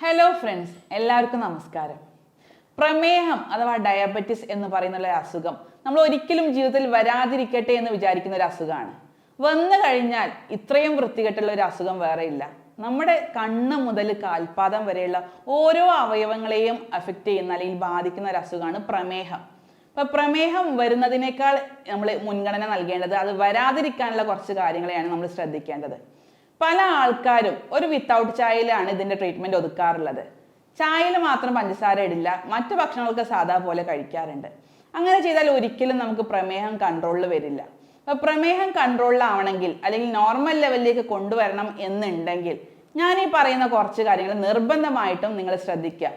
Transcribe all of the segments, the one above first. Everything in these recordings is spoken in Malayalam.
ഹലോ ഫ്രണ്ട്സ് എല്ലാവർക്കും നമസ്കാരം. പ്രമേഹം അഥവാ ഡയബറ്റിസ് എന്ന് പറയുന്ന ഒരു അസുഖം നമ്മൾ ഒരിക്കലും ജീവിതത്തിൽ വരാതിരിക്കട്ടെ എന്ന് വിചാരിക്കുന്ന ഒരു അസുഖമാണ്. വന്നു കഴിഞ്ഞാൽ ഇത്രയും വൃത്തികെട്ടുള്ള ഒരു അസുഖം വേറെ ഇല്ല. നമ്മുടെ കണ്ണ് മുതൽ കാൽപാദം വരെയുള്ള ഓരോ അവയവങ്ങളെയും അഫക്റ്റ് ചെയ്യുന്ന അല്ലെങ്കിൽ ബാധിക്കുന്ന ഒരു അസുഖമാണ് പ്രമേഹം. അപ്പൊ പ്രമേഹം വരുന്നതിനേക്കാൾ നമ്മൾ മുൻഗണന നൽകേണ്ടത് അത് വരാതിരിക്കാനുള്ള കുറച്ച് കാര്യങ്ങളെയാണ് നമ്മൾ ശ്രദ്ധിക്കേണ്ടത്. പല ആൾക്കാരും ഒരു വിത്തൗട്ട് ചായയിലാണ് ഇതിന്റെ ട്രീറ്റ്മെന്റ് ഒതുക്കാറുള്ളത്. ചായയിൽ മാത്രം പഞ്ചസാര ഇടില്ല മറ്റു ഭക്ഷണങ്ങളൊക്കെ സാധാ പോലെ കഴിക്കാറുണ്ട്. അങ്ങനെ ചെയ്താൽ ഒരിക്കലും നമുക്ക് പ്രമേഹം കൺട്രോളിൽ വരില്ല. അപ്പോൾ പ്രമേഹം കൺട്രോളിലാവണമെങ്കിൽ അല്ലെങ്കിൽ നോർമൽ ലെവലിലേക്ക് കൊണ്ടുവരണം എന്നുണ്ടെങ്കിൽ ഞാൻ ഈ പറയുന്ന കുറച്ച് കാര്യങ്ങൾ നിർബന്ധമായിട്ടും നിങ്ങൾ ശ്രദ്ധിക്കുക.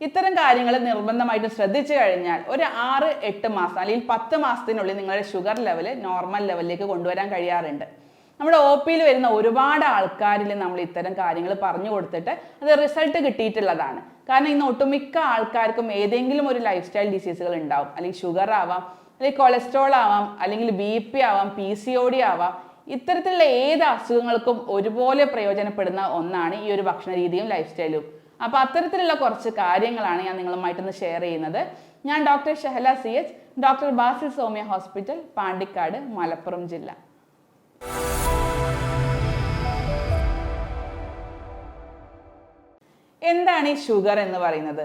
ഇത്തരം കാര്യങ്ങൾ നിർബന്ധമായിട്ടും ശ്രദ്ധിച്ചു കഴിഞ്ഞാൽ ഒരു ആറ് എട്ട് മാസം അല്ലെങ്കിൽ പത്ത് മാസത്തിനുള്ളിൽ നിങ്ങളുടെ ഷുഗർ ലെവൽ നോർമൽ ലെവലിലേക്ക് കൊണ്ടുവരാൻ കഴിയാറുണ്ട്. നമ്മുടെ ഒ പിയിൽ വരുന്ന ഒരുപാട് ആൾക്കാരിൽ നമ്മൾ ഇത്തരം കാര്യങ്ങൾ പറഞ്ഞു കൊടുത്തിട്ട് അത് റിസൾട്ട് കിട്ടിയിട്ടുള്ളതാണ്. കാരണം ഇന്ന് ഒട്ടുമിക്ക ആൾക്കാർക്കും ഏതെങ്കിലും ഒരു ലൈഫ് സ്റ്റൈൽ ഡിസീസുകൾ ഉണ്ടാവും. അല്ലെങ്കിൽ ഷുഗർ ആവാം അല്ലെങ്കിൽ കൊളസ്ട്രോൾ ആവാം അല്ലെങ്കിൽ ബി പി ആവാം പി സി ഒ ഡി ആവാം. ഇത്തരത്തിലുള്ള ഏത് അസുഖങ്ങൾക്കും ഒരുപോലെ പ്രയോജനപ്പെടുന്ന ഒന്നാണ് ഈ ഒരു ഭക്ഷണ രീതിയും ലൈഫ് സ്റ്റൈലും അപ്പോൾ അത്തരത്തിലുള്ള കുറച്ച് കാര്യങ്ങളാണ് ഞാൻ നിങ്ങളുമായിട്ടൊന്ന് ഷെയർ ചെയ്യുന്നത്. ഞാൻ doctor Shahala C H doctor Basil Soumya hospital Pandikkad Malappuram ജില്ല. എന്താണ് ഈ ഷുഗർ എന്ന് പറയുന്നത്?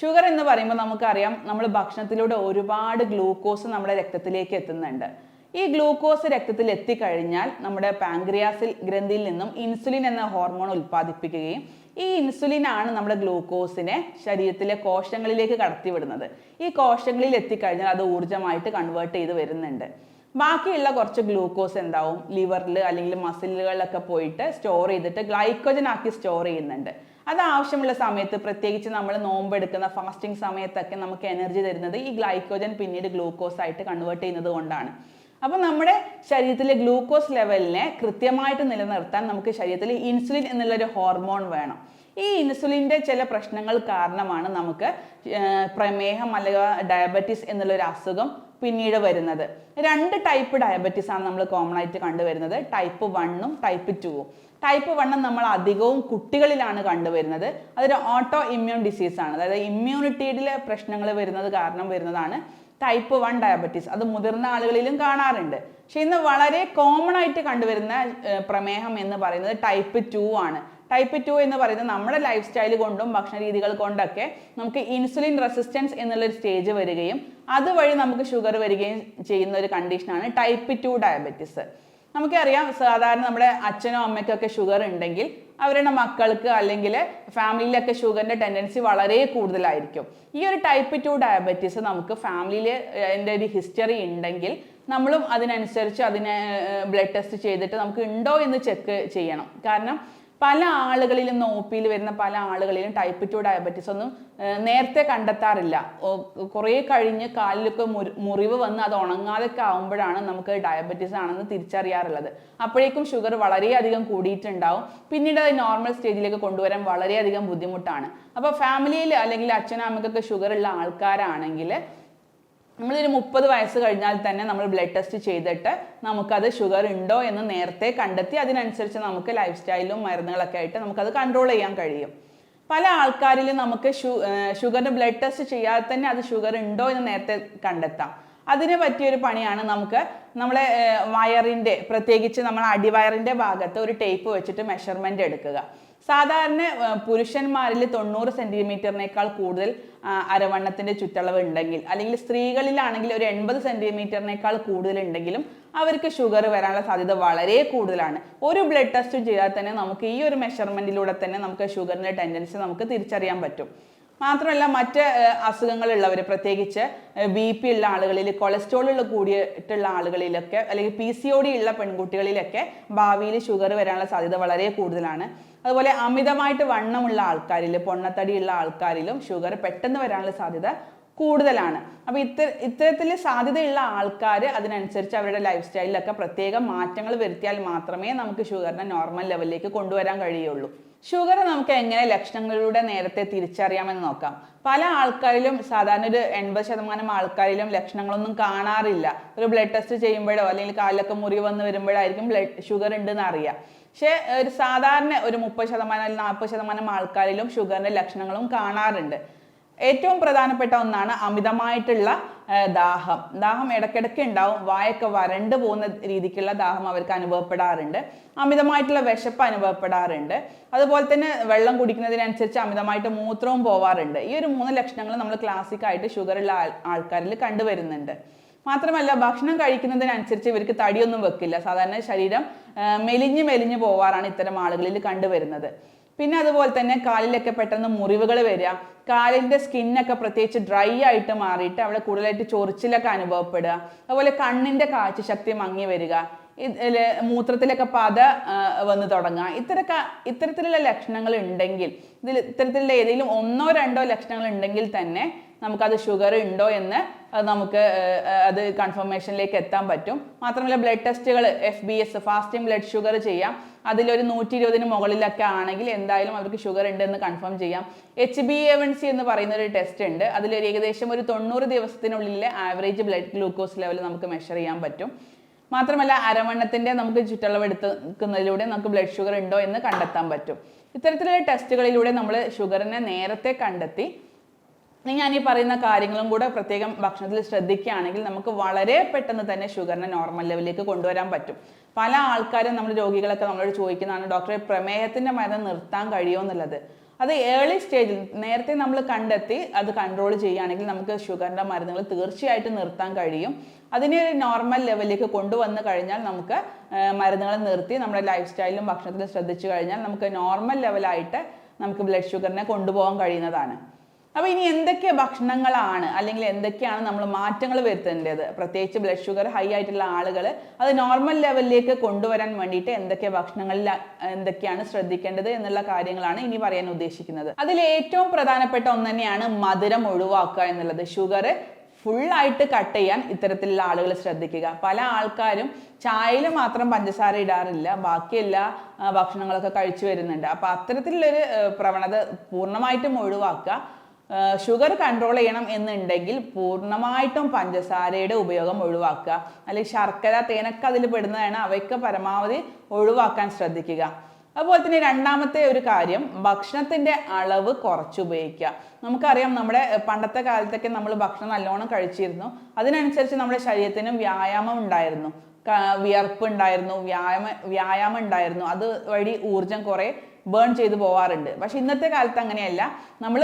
ഷുഗർ എന്ന് പറയുമ്പോൾ നമുക്കറിയാം നമ്മൾ ഭക്ഷണത്തിലൂടെ ഒരുപാട് ഗ്ലൂക്കോസ് നമ്മുടെ രക്തത്തിലേക്ക് എത്തുന്നുണ്ട്. ഈ ഗ്ലൂക്കോസ് രക്തത്തിൽ എത്തിക്കഴിഞ്ഞാൽ നമ്മുടെ പാങ്ക്രിയാസിൽ ഗ്രന്ഥിയിൽ നിന്നും ഇൻസുലിൻ എന്ന ഹോർമോൺ ഉൽപ്പാദിപ്പിക്കുകയും ഈ ഇൻസുലിൻ ആണ് നമ്മുടെ ഗ്ലൂക്കോസിനെ ശരീരത്തിലെ കോശങ്ങളിലേക്ക് കടത്തിവിടുന്നത്. ഈ കോശങ്ങളിൽ എത്തിക്കഴിഞ്ഞാൽ അത് ഊർജമായിട്ട് കൺവേർട്ട് ചെയ്ത് വരുന്നുണ്ട്. ബാക്കിയുള്ള കുറച്ച് ഗ്ലൂക്കോസ് എന്താവും? ലിവറിൽ അല്ലെങ്കിൽ മസിലുകളിലൊക്കെ പോയിട്ട് സ്റ്റോർ ചെയ്തിട്ട് ഗ്ലൈക്കോജൻ ആക്കി സ്റ്റോർ ചെയ്യുന്നുണ്ട്. അത് ആവശ്യമുള്ള സമയത്ത് പ്രത്യേകിച്ച് നമ്മൾ നോമ്പെടുക്കുന്ന ഫാസ്റ്റിംഗ് സമയത്തൊക്കെ നമുക്ക് എനർജി തരുന്നത് ഈ ഗ്ലൈക്കോജൻ പിന്നീട് ഗ്ലൂക്കോസ് ആയിട്ട് കൺവേർട്ട് ചെയ്യുന്നത് കൊണ്ടാണ്. അപ്പോൾ നമ്മുടെ ശരീരത്തിലെ ഗ്ലൂക്കോസ് ലെവലിനെ കൃത്യമായിട്ട് നിലനിർത്താൻ നമുക്ക് ശരീരത്തിൽ ഇൻസുലിൻ എന്നുള്ളൊരു ഹോർമോൺ വേണം. ഈ ഇൻസുലിന്റെ ചില പ്രശ്നങ്ങൾ കാരണമാണ് നമുക്ക് പ്രമേഹം അല്ലെങ്കിൽ ഡയബറ്റീസ് എന്നുള്ളൊരു അസുഖം പിന്നീട് വരുന്നത്. രണ്ട് ടൈപ്പ് ഡയബറ്റീസ് ആണ് നമ്മൾ കോമൺ ആയിട്ട് കണ്ടുവരുന്നത്. ടൈപ്പ് വണ്ണും ടൈപ്പ് ടുവും ടൈപ്പ് വണ്ണം നമ്മൾ അധികവും കുട്ടികളിലാണ് കണ്ടുവരുന്നത്. അതൊരു ഓട്ടോ ഇമ്മ്യൂൺ ഡിസീസ് ആണ്. അതായത് ഇമ്മ്യൂണിറ്റിയിലെ പ്രശ്നങ്ങൾ വരുന്നത് കാരണം വരുന്നതാണ് ടൈപ്പ് വൺ ഡയബറ്റീസ് അത് മുതിർന്ന ആളുകളിലും കാണാറുണ്ട്. പക്ഷെ ഇന്ന് വളരെ കോമൺ ആയിട്ട് കണ്ടുവരുന്ന പ്രമേഹം എന്ന് പറയുന്നത് ടൈപ്പ് ടു ആണ്. ടൈപ്പ് ടു എന്ന് പറയുന്നത് നമ്മുടെ ലൈഫ് സ്റ്റൈൽ കൊണ്ടും ഭക്ഷണ രീതികൾ കൊണ്ടൊക്കെ നമുക്ക് ഇൻസുലിൻ റെസിസ്റ്റൻസ് എന്നുള്ളൊരു സ്റ്റേജ് വരികയും അതുവഴി നമുക്ക് ഷുഗർ വരികയും ചെയ്യുന്ന ഒരു കണ്ടീഷനാണ് ടൈപ്പ് ടു ഡയബറ്റീസ് നമുക്കറിയാം സാധാരണ നമ്മുടെ അച്ഛനോ അമ്മയ്ക്കൊക്കെ ഷുഗർ ഉണ്ടെങ്കിൽ അവരുടെ മക്കൾക്ക് അല്ലെങ്കിൽ ഫാമിലിയിലൊക്കെ ഷുഗറിന്റെ ടെൻഡൻസി വളരെ കൂടുതലായിരിക്കും. ഈ ഒരു ടൈപ്പ് ടു ഡയബറ്റീസ് നമുക്ക് ഫാമിലിയിൽ എന്റെ ഒരു ഹിസ്റ്ററി ഉണ്ടെങ്കിൽ നമ്മളും അതിനനുസരിച്ച് അതിനെ ബ്ലഡ് ടെസ്റ്റ് ചെയ്തിട്ട് നമുക്ക് ഉണ്ടോ എന്ന് ചെക്ക് ചെയ്യണം. കാരണം പല ആളുകളിലും ഒ പിയിൽ വരുന്ന പല ആളുകളിലും ടൈപ്പ് ടു ഡയബറ്റീസ് ഒന്നും നേരത്തെ കണ്ടെത്താറില്ല. കുറേ കഴിഞ്ഞ് കാലിലൊക്കെ മുറി- മുറിവ് വന്ന് അത് ഉണങ്ങാതൊക്കെ ആവുമ്പോഴാണ് നമുക്ക് ഡയബറ്റീസ് ആണെന്ന് തിരിച്ചറിയാറുള്ളത്. അപ്പോഴേക്കും ഷുഗർ വളരെയധികം കൂടിയിട്ടുണ്ടാവും. പിന്നീട് അത് നോർമൽ സ്റ്റേജിലേക്ക് കൊണ്ടുവരാൻ വളരെയധികം ബുദ്ധിമുട്ടാണ്. അപ്പോൾ ഫാമിലിയിൽ അല്ലെങ്കിൽ അച്ഛനമ്മക്കൊക്കെ ഷുഗർ ഉള്ള ആൾക്കാരാണെങ്കിൽ നമ്മളൊരു മുപ്പത് വയസ്സ് കഴിഞ്ഞാൽ തന്നെ നമ്മൾ ബ്ലഡ് ടെസ്റ്റ് ചെയ്തിട്ട് നമുക്കത് ഷുഗർ ഉണ്ടോ എന്ന് നേരത്തെ കണ്ടെത്തി അതിനനുസരിച്ച് നമുക്ക് ലൈഫ് സ്റ്റൈലും മരുന്നുകളൊക്കെ ആയിട്ട് നമുക്കത് കൺട്രോൾ ചെയ്യാൻ കഴിയും. പല ആൾക്കാരിലും നമുക്ക് ഷു ബ്ലഡ് ടെസ്റ്റ് ചെയ്യാതെ തന്നെ അത് ഷുഗർ ഉണ്ടോ എന്ന് നേരത്തെ കണ്ടെത്താം. അതിന് പറ്റിയൊരു പണിയാണ് നമുക്ക് നമ്മളെ വയറിന്റെ പ്രത്യേകിച്ച് നമ്മൾ അടിവയറിന്റെ ഭാഗത്ത് ഒരു ടേപ്പ് വെച്ചിട്ട് മെഷർമെന്റ് എടുക്കുക. സാധാരണ പുരുഷന്മാരിൽ തൊണ്ണൂറ് സെന്റിമീറ്ററിനേക്കാൾ കൂടുതൽ അരവണ്ണത്തിന്റെ ചുറ്റളവ് ഉണ്ടെങ്കിൽ അല്ലെങ്കിൽ സ്ത്രീകളിലാണെങ്കിൽ ഒരു എൺപത് സെന്റിമീറ്ററിനേക്കാൾ കൂടുതൽ ഉണ്ടെങ്കിലും അവർക്ക് ഷുഗർ വരാനുള്ള സാധ്യത വളരെ കൂടുതലാണ്. ഒരു ബ്ലഡ് ടെസ്റ്റ് ചെയ്താൽ തന്നെ നമുക്ക് ഈ ഒരു മെഷർമെന്റിലൂടെ തന്നെ നമുക്ക് ഷുഗറിന്റെ ടെൻഡൻസി നമുക്ക് തിരിച്ചറിയാൻ പറ്റും. മാത്രമല്ല മറ്റ് അസുഖങ്ങളുള്ളവർ പ്രത്യേകിച്ച് ബി പി ഉള്ള ആളുകളിൽ കൊളസ്ട്രോളുള്ള കൂടിയിട്ടുള്ള ആളുകളിലൊക്കെ അല്ലെങ്കിൽ പി സി ഒ ഡി ഉള്ള പെൺകുട്ടികളിലൊക്കെ ഭാവിയിൽ ഷുഗർ വരാനുള്ള സാധ്യത വളരെ കൂടുതലാണ്. അതുപോലെ അമിതമായിട്ട് വണ്ണമുള്ള ആൾക്കാരിൽ പൊണ്ണത്തടിയുള്ള ആൾക്കാരിലും ഷുഗർ പെട്ടെന്ന് വരാനുള്ള സാധ്യത കൂടുതലാണ്. അപ്പോൾ ഇത്ത ഇത്തരത്തിൽ സാധ്യതയുള്ള ആൾക്കാർ അതിനനുസരിച്ച് അവരുടെ ലൈഫ് സ്റ്റൈലിലൊക്കെ പ്രത്യേക മാറ്റങ്ങൾ വരുത്തിയാൽ മാത്രമേ നമുക്ക് ഷുഗറിനെ നോർമൽ ലെവലിലേക്ക് കൊണ്ടുവരാൻ കഴിയുള്ളൂ. ഷുഗർ നമുക്ക് എങ്ങനെ ലക്ഷണങ്ങളിലൂടെ നേരത്തെ തിരിച്ചറിയാമെന്ന് നോക്കാം. പല ആൾക്കാരിലും സാധാരണ ഒരു എൺപത് ശതമാനം ആൾക്കാരിലും ലക്ഷണങ്ങളൊന്നും കാണാറില്ല. ഒരു ബ്ലഡ് ടെസ്റ്റ് ചെയ്യുമ്പോഴോ അല്ലെങ്കിൽ കാലിലൊക്കെ മുറിവ് വന്ന് വരുമ്പോഴായിരിക്കും ബ്ലഡ് ഷുഗർ ഉണ്ടെന്ന് അറിയാം. പക്ഷേ ഒരു സാധാരണ ഒരു മുപ്പത് ശതമാനം അല്ലെങ്കിൽ നാൽപ്പത് ശതമാനം ആൾക്കാരിലും ഷുഗറിന്റെ ലക്ഷണങ്ങളും കാണാറുണ്ട്. ഏറ്റവും പ്രധാനപ്പെട്ട ഒന്നാണ് അമിതമായിട്ടുള്ള ദാഹം. ദാഹം ഇടയ്ക്കിടയ്ക്ക് ഉണ്ടാവും. വായൊക്കെ വരണ്ട് പോകുന്ന രീതിക്കുള്ള ദാഹം അവർക്ക് അനുഭവപ്പെടാറുണ്ട്. അമിതമായിട്ടുള്ള വിശപ്പ് അനുഭവപ്പെടാറുണ്ട്. അതുപോലെ തന്നെ വെള്ളം കുടിക്കുന്നതിനനുസരിച്ച് അമിതമായിട്ട് മൂത്രവും പോവാറുണ്ട്. ഈ ഒരു മൂന്ന് ലക്ഷണങ്ങൾ നമ്മൾ ക്ലാസിക്കായിട്ട് ഷുഗറുള്ള ആൾ ആൾക്കാരിൽ കണ്ടുവരുന്നുണ്ട്. മാത്രമല്ല ഭക്ഷണം കഴിക്കുന്നതിനനുസരിച്ച് ഇവർക്ക് തടിയൊന്നും വെക്കില്ല. സാധാരണ ശരീരം മെലിഞ്ഞ് മെലിഞ്ഞ് പോവാറാണ് ഇത്തരം ആളുകളിൽ കണ്ടുവരുന്നത്. പിന്നെ അതുപോലെ തന്നെ കാലിലൊക്കെ പെട്ടെന്ന് മുറിവുകൾ വരിക. കാലിന്റെ സ്കിന്നൊക്കെ പ്രത്യേകിച്ച് ഡ്രൈ ആയിട്ട് മാറിയിട്ട് അവിടെ കൂടുതലായിട്ട് ചൊറിച്ചിലൊക്കെ അനുഭവപ്പെടുക. അതുപോലെ കണ്ണിന്റെ കാഴ്ചശക്തി മങ്ങി വരിക. മൂത്രത്തിലൊക്കെ പത വന്ന് തുടങ്ങുക. ഇത്തരക്ക ഇത്തരത്തിലുള്ള ലക്ഷണങ്ങൾ ഉണ്ടെങ്കിൽ ഇതിൽ ഇത്തരത്തിലുള്ള ഏതെങ്കിലും ഒന്നോ രണ്ടോ ലക്ഷണങ്ങൾ ഉണ്ടെങ്കിൽ തന്നെ നമുക്കത് ഷുഗർ ഉണ്ടോ എന്ന് നമുക്ക് അത് കൺഫർമേഷനിലേക്ക് എത്താൻ പറ്റും. മാത്രമല്ല ബ്ലഡ് ടെസ്റ്റുകൾ F B S fasting blood sugar ചെയ്യാം. അതിലൊരു നൂറ്റി ഇരുപതിന് മുകളിലൊക്കെ ആണെങ്കിൽ എന്തായാലും അവർക്ക് ഷുഗർ ഉണ്ട് എന്ന് കൺഫേം ചെയ്യാം. H B A one C എന്ന് പറയുന്ന ഒരു ടെസ്റ്റ് ഉണ്ട്. അതിലൊരു ഏകദേശം ഒരു തൊണ്ണൂറ് ദിവസത്തിനുള്ളിലെ ആവറേജ് ബ്ലഡ് ഗ്ലൂക്കോസ് ലെവൽ നമുക്ക് മെഷർ ചെയ്യാൻ പറ്റും. മാത്രമല്ല അരവണ്ണത്തിന്റെ നമുക്ക് ചുറ്റളവ് എടുക്കുന്നതിലൂടെ നമുക്ക് ബ്ലഡ് ഷുഗർ ഉണ്ടോ എന്ന് കണ്ടെത്താൻ പറ്റും. ഇത്തരത്തിലുള്ള ടെസ്റ്റുകളിലൂടെ നമ്മൾ ഷുഗറിനെ നേരത്തെ കണ്ടെത്തി ഞാൻ ഈ പറയുന്ന കാര്യങ്ങളും കൂടെ പ്രത്യേകം ഭക്ഷണത്തിൽ ശ്രദ്ധിക്കുകയാണെങ്കിൽ നമുക്ക് വളരെ പെട്ടെന്ന് തന്നെ ഷുഗറിനെ നോർമൽ ലെവലിലേക്ക് കൊണ്ടുവരാൻ പറ്റും. പല ആൾക്കാരും നമ്മൾ രോഗികളൊക്കെ നമ്മളോട് ചോദിക്കുന്നതാണ് ഡോക്ടറെ പ്രമേഹത്തിന്റെ മരുന്ന് നിർത്താൻ കഴിയുമോ എന്നുള്ളത്? അത് ഏർലി സ്റ്റേജിൽ നേരത്തെ നമ്മൾ കണ്ടെത്തി അത് കൺട്രോൾ ചെയ്യുകയാണെങ്കിൽ നമുക്ക് ഷുഗറിന്റെ മരുന്നുകൾ തീർച്ചയായിട്ടും നിർത്താൻ കഴിയും. അതിനെ ഒരു നോർമൽ ലെവലിലേക്ക് കൊണ്ടുവന്ന് കഴിഞ്ഞാൽ നമുക്ക് മരുന്നുകൾ നിർത്തി നമ്മുടെ ലൈഫ് സ്റ്റൈലിലും ഭക്ഷണത്തിലും ശ്രദ്ധിച്ചു കഴിഞ്ഞാൽ നമുക്ക് നോർമൽ ലെവലായിട്ട് നമുക്ക് ബ്ലഡ് ഷുഗറിനെ കൊണ്ടുപോകാൻ കഴിയുന്നതാണ്. അപ്പൊ ഇനി എന്തൊക്കെ ഭക്ഷണങ്ങളാണ്? അല്ലെങ്കിൽ എന്തൊക്കെയാണ് നമ്മൾ മാറ്റങ്ങൾ വരുത്തേണ്ടത്? പ്രത്യേകിച്ച് ബ്ലഡ് ഷുഗർ ഹൈ ആയിട്ടുള്ള ആളുകൾ അത് നോർമൽ ലെവലിലേക്ക് കൊണ്ടുവരാൻ വേണ്ടിയിട്ട് എന്തൊക്കെ ഭക്ഷണങ്ങളിൽ എന്തൊക്കെയാണ് ശ്രദ്ധിക്കേണ്ടത് എന്നുള്ള കാര്യങ്ങളാണ് ഇനി പറയാൻ ഉദ്ദേശിക്കുന്നത്. അതിൽ ഏറ്റവും പ്രധാനപ്പെട്ട ഒന്ന് തന്നെയാണ് മധുരം ഒഴിവാക്കുക എന്നുള്ളത്. ഷുഗർ ഫുള്ളായിട്ട് കട്ട് ചെയ്യാൻ ഇത്തരത്തിലുള്ള ആളുകൾ ശ്രദ്ധിക്കുക. പല ആൾക്കാരും ചായയിൽ മാത്രം പഞ്ചസാര ഇടാറില്ല. ബാക്കി എല്ലാ ഭക്ഷണങ്ങളൊക്കെ കഴിച്ചു വരുന്നുണ്ട്. അപ്പൊ അത്തരത്തിലുള്ളൊരു പ്രവണത പൂർണമായിട്ടും ഒഴിവാക്കുക. ഷുഗർ കൺട്രോൾ ചെയ്യണം എന്നുണ്ടെങ്കിൽ പൂർണമായിട്ടും പഞ്ചസാരയുടെ ഉപയോഗം ഒഴിവാക്കുക. അല്ലെങ്കിൽ ശർക്കര തേനൊക്കെ അതിൽ പെടുന്നതാണ്. അവയ്ക്ക് പരമാവധി ഒഴിവാക്കാൻ ശ്രദ്ധിക്കുക. അതുപോലെ തന്നെ രണ്ടാമത്തെ ഒരു കാര്യം ഭക്ഷണത്തിന്റെ അളവ് കുറച്ച് ഉപയോഗിക്കുക. നമുക്കറിയാം നമ്മുടെ പണ്ടത്തെ കാലത്തൊക്കെ നമ്മൾ ഭക്ഷണം നല്ലോണം കഴിച്ചിരുന്നു. അതിനനുസരിച്ച് നമ്മുടെ ശരീരത്തിനും വ്യായാമം ഉണ്ടായിരുന്നു. വിയർപ്പ് ഉണ്ടായിരുന്നു വ്യായാമ വ്യായാമം ഉണ്ടായിരുന്നു. അത് വഴി ഊർജം കുറെ ബേൺ ചെയ്ത് പോവാറുണ്ട്. പക്ഷെ ഇന്നത്തെ കാലത്ത് അങ്ങനെയല്ല. നമ്മൾ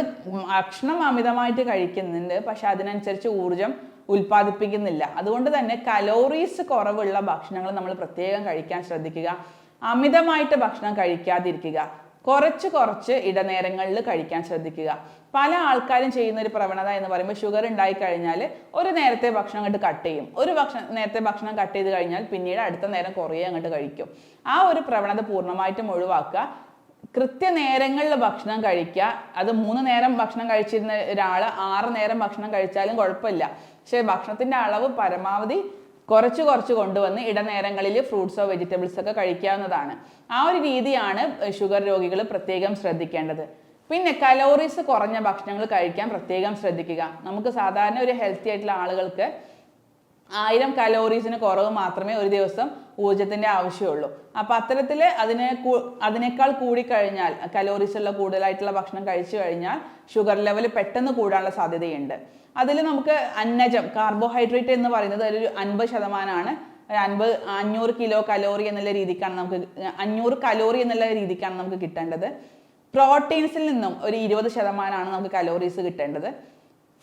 ഭക്ഷണം അമിതമായിട്ട് കഴിക്കുന്നുണ്ട്. പക്ഷെ അതിനനുസരിച്ച് ഊർജം ഉൽപ്പാദിപ്പിക്കുന്നില്ല. അതുകൊണ്ട് തന്നെ കലോറീസ് കുറവുള്ള ഭക്ഷണങ്ങൾ നമ്മൾ പ്രത്യേകം കഴിക്കാൻ ശ്രദ്ധിക്കുക. അമിതമായിട്ട് ഭക്ഷണം കഴിക്കാതിരിക്കുക. കുറച്ച് കുറച്ച് ഇടനേരങ്ങളിൽ കഴിക്കാൻ ശ്രദ്ധിക്കുക. പല ആൾക്കാരും ചെയ്യുന്ന ഒരു പ്രവണത എന്ന് പറയുമ്പോൾ ഷുഗർ ഉണ്ടായി കഴിഞ്ഞാൽ ഒരു നേരത്തെ ഭക്ഷണം അങ്ങോട്ട് കട്ട് ചെയ്യും. ഒരു ഭക്ഷണം നേരത്തെ ഭക്ഷണം കട്ട് ചെയ്ത് കഴിഞ്ഞാൽ പിന്നീട് അടുത്ത നേരം കുറേ അങ്ങോട്ട് കഴിക്കും. ആ ഒരു പ്രവണത പൂർണമായിട്ടും ഒഴിവാക്കുക. കൃത്യനേരങ്ങളിൽ ഭക്ഷണം കഴിക്കുക. അത് മൂന്ന് നേരം ഭക്ഷണം കഴിച്ചിരുന്ന ഒരാൾ ആറ് നേരം ഭക്ഷണം കഴിച്ചാലും കുഴപ്പമില്ല. പക്ഷേ ഭക്ഷണത്തിന്റെ അളവ് പരമാവധി കുറച്ച് കുറച്ച് കൊണ്ടുവന്ന് ഇടനേരങ്ങളിൽ ഫ്രൂട്ട്സോ വെജിറ്റബിൾസോ ഒക്കെ കഴിക്കാവുന്നതാണ്. ആ ഒരു രീതിയാണ് ഷുഗർ രോഗികൾ പ്രത്യേകം ശ്രദ്ധിക്കേണ്ടത്. പിന്നെ കലോറീസ് കുറഞ്ഞ ഭക്ഷണങ്ങൾ കഴിക്കാൻ പ്രത്യേകം ശ്രദ്ധിക്കുക. നമുക്ക് സാധാരണ ഒരു ഹെൽത്തി ആയിട്ടുള്ള ആളുകൾക്ക് ആയിരം കലോറീസിന് കുറവ് മാത്രമേ ഒരു ദിവസം ഊർജത്തിന്റെ ആവശ്യമുള്ളൂ. അപ്പൊ അത്തരത്തിൽ അതിനെ അതിനേക്കാൾ കൂടിക്കഴിഞ്ഞാൽ കലോറീസ് ഉള്ള കൂടുതലായിട്ടുള്ള ഭക്ഷണം കഴിച്ചു കഴിഞ്ഞാൽ ഷുഗർ ലെവൽ പെട്ടെന്ന് കൂടാനുള്ള സാധ്യതയുണ്ട്. അതിൽ നമുക്ക് അന്നജം കാർബോഹൈഡ്രേറ്റ് എന്ന് പറയുന്നത് ഒരു അൻപത് ശതമാനമാണ് അൻപത് അഞ്ഞൂറ് കിലോ കലോറി എന്നുള്ള രീതിക്കാണ് നമുക്ക് അഞ്ഞൂറ് കലോറി എന്നുള്ള രീതിക്കാണ് നമുക്ക് കിട്ടേണ്ടത്. പ്രോട്ടീൻസിൽ നിന്നും ഒരു ഇരുപത് ശതമാനമാണ് നമുക്ക് കലോറീസ് കിട്ടേണ്ടത്.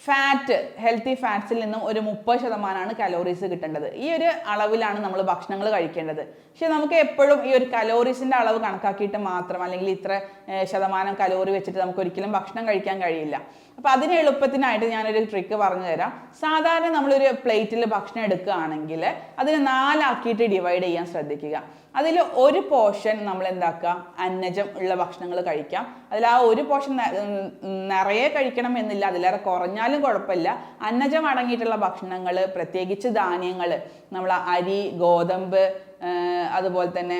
ഫാറ്റ് ഹെൽത്തി ഫാറ്റ്സിൽ നിന്നും ഒരു മുപ്പത് ശതമാനമാണ് കലോറീസ് കിട്ടേണ്ടത്. ഈ ഒരു അളവിലാണ് നമ്മൾ ഭക്ഷണങ്ങൾ കഴിക്കേണ്ടത്. പക്ഷെ നമുക്ക് എപ്പോഴും ഈ ഒരു കലോറീസിന്റെ അളവ് കണക്കാക്കിയിട്ട് മാത്രം അല്ലെങ്കിൽ ഇത്ര ശതമാനം കലോറി വെച്ചിട്ട് നമുക്ക് ഒരിക്കലും ഭക്ഷണം കഴിക്കാൻ കഴിയില്ല. അപ്പൊ അതിന് എളുപ്പത്തിനായിട്ട് ഞാനൊരു ട്രിക്ക് പറഞ്ഞു തരാം സാധാരണ നമ്മളൊരു പ്ലേറ്റിൽ ഭക്ഷണം എടുക്കുകയാണെങ്കിൽ അതിനെ നാലാക്കിയിട്ട് ഡിവൈഡ് ചെയ്യാൻ ശ്രദ്ധിക്കുക. അതിൽ ഒരു പോർഷൻ നമ്മൾ എന്താക്കുക? അന്നജം ഉള്ള ഭക്ഷണങ്ങൾ കഴിക്കാം. അതിൽ ആ ഒരു പോർഷൻ നിറയെ കഴിക്കണം എന്നില്ല അതിലേറെ കുറഞ്ഞാലും കുഴപ്പമില്ല. അന്നജം അടങ്ങിയിട്ടുള്ള ഭക്ഷണങ്ങൾ പ്രത്യേകിച്ച് ധാന്യങ്ങൾ നമ്മൾ അരി ഗോതമ്പ് അതുപോലെ തന്നെ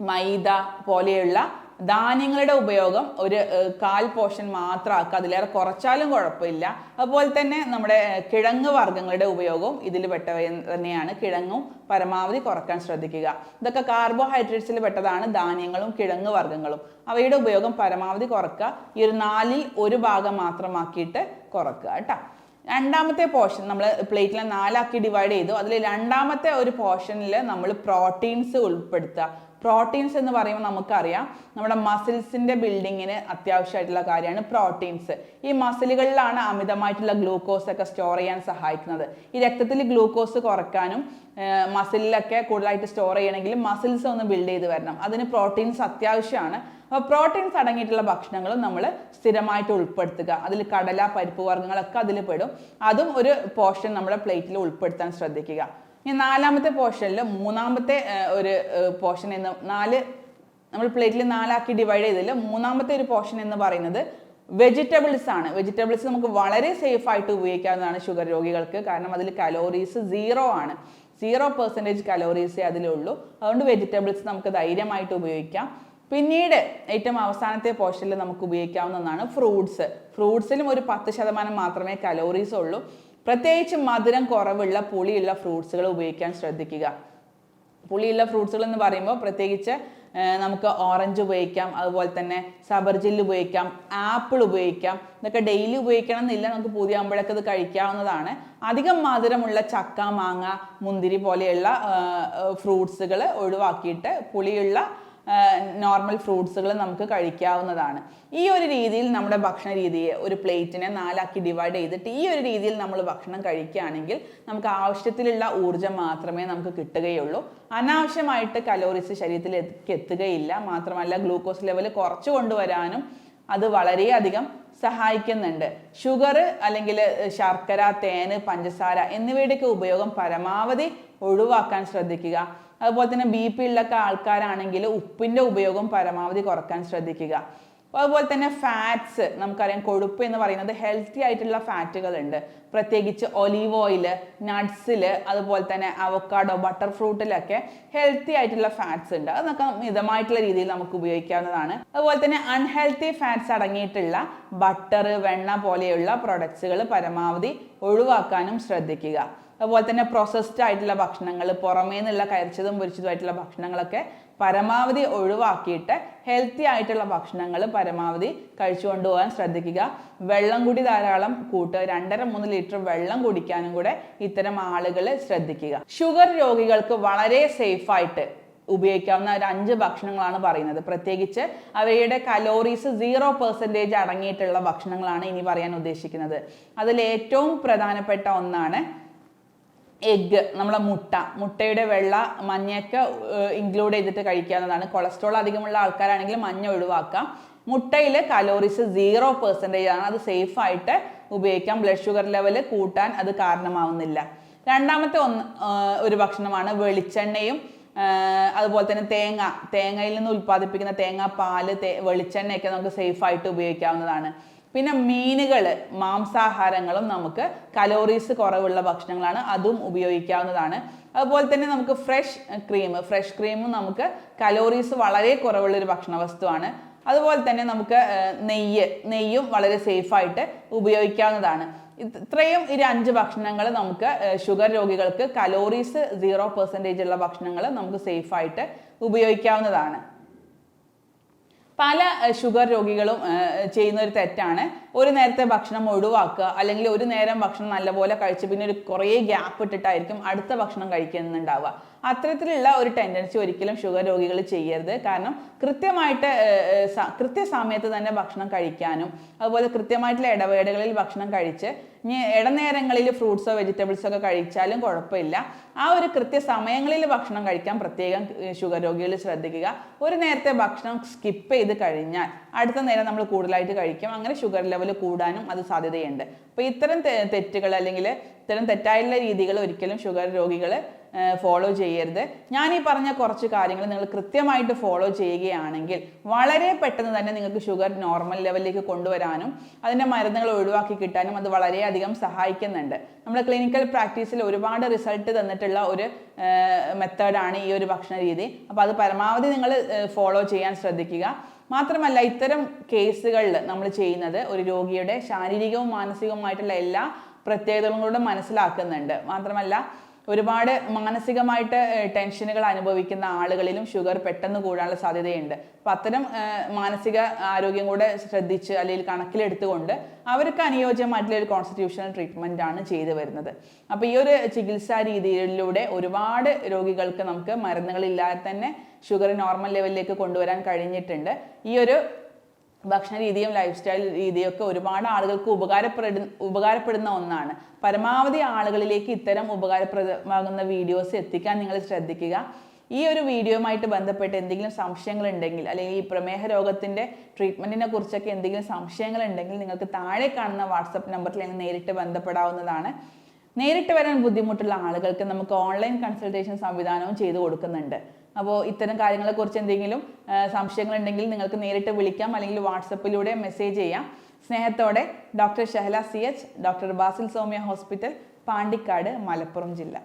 മൈദ പോലെയുള്ള ധാന്യങ്ങളുടെ ഉപയോഗം ഒരു കാൽ പോർഷൻ മാത്രമാക്കുക. അതിലേറെ കുറച്ചാലും കുഴപ്പമില്ല. അതുപോലെ തന്നെ നമ്മുടെ കിഴങ്ങ് വർഗങ്ങളുടെ ഉപയോഗവും ഇതിൽ പെട്ടവ തന്നെയാണ്. കിഴങ്ങും പരമാവധി കുറയ്ക്കാൻ ശ്രദ്ധിക്കുക. ഇതൊക്കെ കാർബോഹൈഡ്രേറ്റ്സിൽ പെട്ടതാണ് ധാന്യങ്ങളും കിഴങ്ങ് വർഗങ്ങളും. അവയുടെ ഉപയോഗം പരമാവധി കുറക്കുക. ഈ ഒരു നാലിൽ ഒരു ഭാഗം മാത്രമാക്കിയിട്ട് കുറക്കുക കേട്ടോ. രണ്ടാമത്തെ പോർഷൻ നമ്മൾ പ്ലേറ്റിലെ നാലാക്കി ഡിവൈഡ് ചെയ്തു. അതിൽ രണ്ടാമത്തെ ഒരു പോർഷനിൽ നമ്മൾ പ്രോട്ടീൻസ് ഉൾപ്പെടുത്തുക. പ്രോട്ടീൻസ് എന്ന് പറയുമ്പോൾ നമുക്കറിയാം നമ്മുടെ മസിൽസിന്റെ ബിൽഡിങ്ങിന് അത്യാവശ്യമായിട്ടുള്ള കാര്യമാണ് പ്രോട്ടീൻസ്. ഈ മസിലുകളിലാണ് അമിതമായിട്ടുള്ള ഗ്ലൂക്കോസ് ഒക്കെ സ്റ്റോർ ചെയ്യാൻ സഹായിക്കുന്നത്. ഈ രക്തത്തിൽ ഗ്ലൂക്കോസ് കുറയ്ക്കാനും മസിലിലൊക്കെ കൂടുതലായിട്ട് സ്റ്റോർ ചെയ്യണമെങ്കിൽ മസിൽസ് ഒന്ന് ബിൽഡ് ചെയ്ത് വരണം. അതിന് പ്രോട്ടീൻസ് അത്യാവശ്യമാണ്. അപ്പോൾ പ്രോട്ടീൻസ് അടങ്ങിയിട്ടുള്ള ഭക്ഷണങ്ങളും നമ്മൾ സ്ഥിരമായിട്ട് ഉൾപ്പെടുത്തുക. അതിൽ കടല പരിപ്പ് വർഗങ്ങളൊക്കെ അതിൽ പെടും. അതും ഒരു പോർഷൻ നമ്മുടെ പ്ലേറ്റിൽ ഉൾപ്പെടുത്താൻ ശ്രദ്ധിക്കുക. ഇനി നാലാമത്തെ പോർഷനിൽ മൂന്നാമത്തെ ഒരു പോർഷൻ എന്ന് നാല് നമ്മൾ പ്ലേറ്റിൽ നാലാക്കി ഡിവൈഡ് ചെയ്തതിൽ മൂന്നാമത്തെ ഒരു പോർഷൻ എന്ന് പറയുന്നത് വെജിറ്റബിൾസ് ആണ്. വെജിറ്റബിൾസ് നമുക്ക് വളരെ സേഫ് ആയിട്ട് ഉപയോഗിക്കാവുന്നതാണ് ഷുഗർ രോഗികൾക്ക്. കാരണം അതിൽ കലോറീസ് സീറോ ആണ്. സീറോ പെർസെന്റേജ് കലോറീസേ അതിലുള്ളൂ അതുകൊണ്ട് വെജിറ്റബിൾസ് നമുക്ക് ധൈര്യമായിട്ട് ഉപയോഗിക്കാം. പിന്നീട് ഏറ്റവും അവസാനത്തെ പോർഷനിൽ നമുക്ക് ഉപയോഗിക്കാവുന്നതാണ് ഫ്രൂട്ട്സ് ഫ്രൂട്ട്സിലും ഒരു പത്ത് ശതമാനം മാത്രമേ കലോറീസ് ഉള്ളൂ. പ്രത്യേകിച്ച് മധുരം കുറവുള്ള പുളിയുള്ള ഫ്രൂട്ട്സുകൾ ഉപയോഗിക്കാൻ ശ്രദ്ധിക്കുക. പുളിയുള്ള ഫ്രൂട്ട്സുകൾ എന്ന് പറയുമ്പോൾ പ്രത്യേകിച്ച് നമുക്ക് ഓറഞ്ച് ഉപയോഗിക്കാം അതുപോലെ തന്നെ സബർജിൽ ഉപയോഗിക്കാം ആപ്പിൾ ഉപയോഗിക്കാം ഇതൊക്കെ ഡെയിലി ഉപയോഗിക്കണം എന്നില്ല നമുക്ക് പുതിയാകുമ്പോഴൊക്കെ ഇത് കഴിക്കാവുന്നതാണ്. അധികം മധുരമുള്ള ചക്ക മാങ്ങ മുന്തിരി പോലെയുള്ള ഫ്രൂട്ട്സുകൾ ഒഴിവാക്കിയിട്ട് പുളിയുള്ള നോർമൽ ഫ്രൂട്ട്സുകൾ നമുക്ക് കഴിക്കാവുന്നതാണ്. ഈ ഒരു രീതിയിൽ നമ്മുടെ ഭക്ഷണ രീതിയെ ഒരു പ്ലേറ്റിനെ നാലാക്കി ഡിവൈഡ് ചെയ്തിട്ട് ഈ ഒരു രീതിയിൽ നമ്മൾ ഭക്ഷണം കഴിക്കുകയാണെങ്കിൽ നമുക്ക് ആവശ്യത്തിലുള്ള ഊർജം മാത്രമേ നമുക്ക് കിട്ടുകയുള്ളൂ. അനാവശ്യമായിട്ട് കലോറീസ് ശരീരത്തിലേക്ക് എത്തുകയില്ല. മാത്രമല്ല ഗ്ലൂക്കോസ് ലെവൽ കുറച്ച് കൊണ്ടുവരാനും അത് വളരെയധികം സഹായിക്കുന്നുണ്ട്. ഷുഗർ അല്ലെങ്കിൽ ശർക്കര തേന് പഞ്ചസാര എന്നിവയുടെയൊക്കെ ഉപയോഗം പരമാവധി ഒഴിവാക്കാൻ ശ്രദ്ധിക്കുക. അതുപോലെ തന്നെ ബി പി ഉള്ളൊക്കെ ആൾക്കാരാണെങ്കിൽ ഉപ്പിന്റെ ഉപയോഗം പരമാവധി കുറയ്ക്കാൻ ശ്രദ്ധിക്കുക. അതുപോലെ തന്നെ ഫാറ്റ്സ് നമുക്കറിയാം കൊഴുപ്പ് എന്ന് പറയുന്നത് ഹെൽത്തി ആയിട്ടുള്ള ഫാറ്റുകൾ ഉണ്ട്. പ്രത്യേകിച്ച് ഒലീവ് ഓയിൽ നട്ട്സിൽ അതുപോലെ തന്നെ അവക്കാഡോ ബട്ടർ ഫ്രൂട്ടിലൊക്കെ ഹെൽത്തി ആയിട്ടുള്ള ഫാറ്റ്സ് ഉണ്ട്. അതൊക്കെ മിതമായിട്ടുള്ള രീതിയിൽ നമുക്ക് ഉപയോഗിക്കാവുന്നതാണ്. അതുപോലെ തന്നെ അൺഹെൽത്തി ഫാറ്റ്സ് അടങ്ങിയിട്ടുള്ള ബട്ടർ വെണ്ണ പോലെയുള്ള പ്രൊഡക്ട്സുകൾ പരമാവധി ഒഴിവാക്കാനും ശ്രദ്ധിക്കുക. അതുപോലെ തന്നെ പ്രോസസ്ഡ് ആയിട്ടുള്ള ഭക്ഷണങ്ങൾ പുറമേ നിന്നുള്ള കരിച്ചതും പൊരിച്ചതുമായിട്ടുള്ള ഭക്ഷണങ്ങളൊക്കെ പരമാവധി ഒഴിവാക്കിയിട്ട് ഹെൽത്തി ആയിട്ടുള്ള ഭക്ഷണങ്ങൾ പരമാവധി കഴിച്ചു കൊണ്ടുപോകാൻ ശ്രദ്ധിക്കുക. വെള്ളം കൂടി ധാരാളം കൂട്ടുക. രണ്ടര മൂന്ന് ലിറ്റർ വെള്ളം കുടിക്കാനും കൂടെ ഇത്തരം ആളുകൾ ശ്രദ്ധിക്കുക. ഷുഗർ രോഗികൾക്ക് വളരെ സേഫായിട്ട് ഉപയോഗിക്കാവുന്ന ഒരു അഞ്ച് ഭക്ഷണങ്ങളാണ് പറയുന്നത്. പ്രത്യേകിച്ച് അവയുടെ കലോറീസ് സീറോ പെർസെന്റേജ് അടങ്ങിയിട്ടുള്ള ഭക്ഷണങ്ങളാണ് ഇനി പറയാൻ ഉദ്ദേശിക്കുന്നത്. അതിൽ ഏറ്റവും പ്രധാനപ്പെട്ട ഒന്നാണ് എഗ്ഗ് നമ്മളെ മുട്ട. മുട്ടയുടെ വെള്ള മഞ്ഞയൊക്കെ ഇൻക്ലൂഡ് ചെയ്തിട്ട് കഴിക്കാവുന്നതാണ്. കൊളസ്ട്രോൾ അധികമുള്ള ആൾക്കാരാണെങ്കിൽ മഞ്ഞ ഒഴിവാക്കാം. മുട്ടയിൽ കലോറീസ് സീറോ പെർസെന്റേജ് ആണ്. അത് സേഫ് ആയിട്ട് ഉപയോഗിക്കാം. ബ്ലഡ് ഷുഗർ ലെവൽ കൂട്ടാൻ അത് കാരണമാവുന്നില്ല. രണ്ടാമത്തെ ഒന്ന് ഒരു ഭക്ഷണമാണ് വെളിച്ചെണ്ണയും. അതുപോലെ തന്നെ തേങ്ങ. തേങ്ങയിൽ നിന്ന് ഉൽപ്പാദിപ്പിക്കുന്ന തേങ്ങ പാൽ വെളിച്ചെണ്ണയൊക്കെ നമുക്ക് സേഫ് ആയിട്ട് ഉപയോഗിക്കാവുന്നതാണ്. പിന്നെ മീനുകൾ മാംസാഹാരങ്ങളും നമുക്ക് കലോറീസ് കുറവുള്ള ഭക്ഷണങ്ങളാണ് അതും ഉപയോഗിക്കാവുന്നതാണ്. അതുപോലെ തന്നെ നമുക്ക് ഫ്രഷ് ക്രീം ഫ്രഷ് ക്രീമും നമുക്ക് കലോറീസ് വളരെ കുറവുള്ള ഒരു ഭക്ഷണ വസ്തുവാണ് അതുപോലെ തന്നെ നമുക്ക് നെയ്യ് നെയ്യും വളരെ സേഫായിട്ട് ഉപയോഗിക്കാവുന്നതാണ്. ഇത്രയും ഈ അഞ്ച് ഭക്ഷണങ്ങൾ നമുക്ക് ഷുഗർ രോഗികൾക്ക് കലോറീസ് സീറോ പെർസെന്റേജ് ഉള്ള ഭക്ഷണങ്ങൾ നമുക്ക് സേഫായിട്ട് ഉപയോഗിക്കാവുന്നതാണ്. പല ഷുഗർ രോഗികളും ചെയ്യുന്ന ഒരു തെറ്റാണ്. ഒരു നേരത്തെ ഭക്ഷണം ഒഴിവാക്കുക അല്ലെങ്കിൽ ഒരു നേരം ഭക്ഷണം നല്ലപോലെ കഴിച്ച് പിന്നെ ഒരു കുറേ ഗ്യാപ്പ് ഇട്ടിട്ടായിരിക്കും അടുത്ത ഭക്ഷണം കഴിക്കുന്നുണ്ടാവുക. അത്തരത്തിലുള്ള ഒരു ടെൻഡൻസി ഒരിക്കലും ഷുഗർ രോഗികൾ ചെയ്യരുത്. കാരണം കൃത്യമായിട്ട് കൃത്യസമയത്ത് തന്നെ ഭക്ഷണം കഴിക്കാനും അതുപോലെ കൃത്യമായിട്ടുള്ള ഇടവേളകളിൽ ഭക്ഷണം കഴിച്ച് ഇനി ഇടനേരങ്ങളിൽ ഫ്രൂട്ട്സോ വെജിറ്റബിൾസോ ഒക്കെ കഴിച്ചാലും കുഴപ്പമില്ല. ആ ഒരു കൃത്യസമയങ്ങളിൽ ഭക്ഷണം കഴിക്കാൻ പ്രത്യേകം ഷുഗർ രോഗികൾ ശ്രദ്ധിക്കുക. ഒരു നേരത്തെ ഭക്ഷണം സ്കിപ്പ് ചെയ്ത് കഴിഞ്ഞാൽ അടുത്ത നേരം നമ്മൾ കൂടുതലായിട്ട് കഴിക്കും. അങ്ങനെ ഷുഗർ ലെവൽ കൂടാനും അത് സാധ്യതയുണ്ട്. അപ്പോൾ ഇത്തരം തെറ്റുകൾ അല്ലെങ്കിൽ ഇത്തരം തെറ്റായിട്ടുള്ള രീതികൾ ഒരിക്കലും ഷുഗർ രോഗികൾ ഫോളോ ചെയ്യരുത്. ഞാൻ ഈ പറഞ്ഞ കുറച്ച് കാര്യങ്ങൾ നിങ്ങൾ കൃത്യമായിട്ട് ഫോളോ ചെയ്യുകയാണെങ്കിൽ വളരെ പെട്ടെന്ന് തന്നെ നിങ്ങൾക്ക് ഷുഗർ നോർമൽ ലെവലിലേക്ക് കൊണ്ടുവരാനും അതിന്റെ മരുന്നുകൾ ഒഴിവാക്കി കിട്ടാനും അത് വളരെയധികം സഹായിക്കുന്നുണ്ട്. നമ്മുടെ ക്ലിനിക്കൽ പ്രാക്ടീസിൽ ഒരുപാട് റിസൾട്ട് തന്നിട്ടുള്ള ഒരു മെത്തേഡാണ് ഈ ഒരു ഭക്ഷണ രീതി. അപ്പോൾ അത് പരമാവധി നിങ്ങൾ ഫോളോ ചെയ്യാൻ ശ്രദ്ധിക്കുക. മാത്രമല്ല ഇത്തരം കേസുകളിൽ നമ്മൾ ചെയ്യുന്നത് ഒരു രോഗിയുടെ ശാരീരികവും മാനസികവുമായിട്ടുള്ള എല്ലാ പ്രത്യേകതകളും കൂടെ മനസ്സിലാക്കുന്നുണ്ട്. മാത്രമല്ല ഒരുപാട് മാനസികമായിട്ട് ടെൻഷനുകൾ അനുഭവിക്കുന്ന ആളുകളിലും ഷുഗർ പെട്ടെന്ന് കൂടാനുള്ള സാധ്യതയുണ്ട്. അപ്പം അത്തരം മാനസിക ആരോഗ്യം കൂടെ ശ്രദ്ധിച്ച് അല്ലെങ്കിൽ കണക്കിലെടുത്തുകൊണ്ട് അവർക്ക് അനുയോജ്യമായിട്ടുള്ള ഒരു കോൺസ്റ്റിറ്റ്യൂഷണൽ ട്രീറ്റ്മെന്റ് ആണ് ചെയ്തു വരുന്നത്. അപ്പോൾ ഈ ഒരു ചികിത്സാ രീതിയിലൂടെ ഒരുപാട് രോഗികൾക്ക് നമുക്ക് മരുന്നുകളില്ലാതെ തന്നെ ഷുഗർ നോർമൽ ലെവലിലേക്ക് കൊണ്ടുവരാൻ കഴിഞ്ഞിട്ടുണ്ട്. ഈ ഒരു ഭക്ഷണ രീതിയും ലൈഫ് സ്റ്റൈൽ രീതിയും ഒക്കെ ഒരുപാട് ആളുകൾക്ക് ഉപകാരപ്പെടുന്ന ഉപകാരപ്പെടുന്ന ഒന്നാണ്. പരമാവധി ആളുകളിലേക്ക് ഇത്തരം ഉപകാരപ്രദമാകുന്ന വീഡിയോസ് എത്തിക്കാൻ നിങ്ങൾ ശ്രദ്ധിക്കുക. ഈ ഒരു വീഡിയോയുമായിട്ട് ബന്ധപ്പെട്ട് എന്തെങ്കിലും സംശയങ്ങൾ ഉണ്ടെങ്കിൽ അല്ലെങ്കിൽ ഈ പ്രമേഹ രോഗത്തിന്റെ ട്രീറ്റ്മെന്റിനെ കുറിച്ചൊക്കെ എന്തെങ്കിലും സംശയങ്ങൾ ഉണ്ടെങ്കിൽ നിങ്ങൾക്ക് താഴെ കാണുന്ന വാട്സപ്പ് നമ്പറിൽ എന്നെ നേരിട്ട് ബന്ധപ്പെടാവുന്നതാണ്. നേരിട്ട് വരാൻ ബുദ്ധിമുട്ടുള്ള ആളുകൾക്ക് നമുക്ക് ഓൺലൈൻ കൺസൾട്ടേഷൻ സംവിധാനവും ചെയ്തു കൊടുക്കുന്നുണ്ട്. അപ്പോൾ ഇത്തരം കാര്യങ്ങളെക്കുറിച്ച് എന്തെങ്കിലും സംശയങ്ങളുണ്ടെങ്കിൽ നിങ്ങൾക്ക് നേരിട്ട് വിളിക്കാം അല്ലെങ്കിൽ വാട്സപ്പിലൂടെ മെസ്സേജ് ചെയ്യാം. സ്നേഹത്തോടെ doctor Shahala C H doctor Basil Soumya hospital Pandikkad Malappuram ജില്ല.